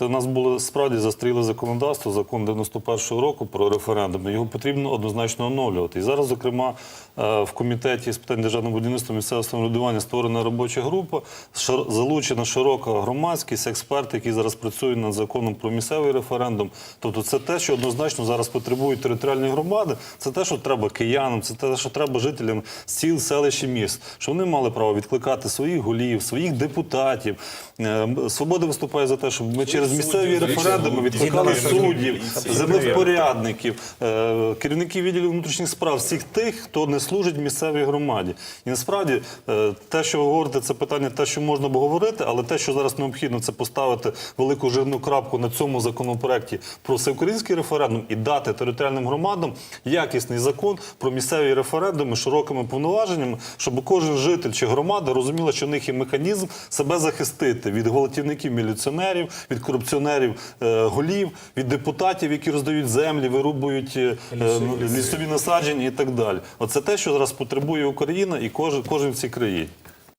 У нас було справді застріле законодавство, закон 91-го року про референдум. Його потрібно однозначно оновлювати. І зараз, зокрема, е, в комітеті з питань державного будівництва місцевого самоврядування створена робоча група, залучена широка громадськість, експерти, які зараз працюють над законом про місцевий референдум. Тобто, це те, що однозначно зараз потребують територіальні громади. Це те, що треба киянам, це те, що треба жителям сіл, селищ і міст, що вони мали право відкликати своїх голів, своїх депутатів. Е, Свобода виступає за те, щоб ми через місцеві референдуми відкликали суддів, землевпорядників, е, керівників відділів внутрішніх справ, всіх тих, хто не служить місцевій громаді. І насправді е, те, що ви говорите, це питання, те, що можна б говорити, але те, що зараз необхідно, це поставити велику жирну крапку на цьому законопроекті про всеукраїнський референдум і дати територіальним громадам якісний закон про місцеві референдуми широкими повноваженнями, щоб кожен житель чи громада розуміла, що в них є механізм себе захистити від гвалтівників міліціонерів, від корупціонерів е, голів, від депутатів, які роздають землі, вирубують е, е, лісові насадження і так далі. Оце те, що зараз потребує Україна і кожен, кожен в цій країні.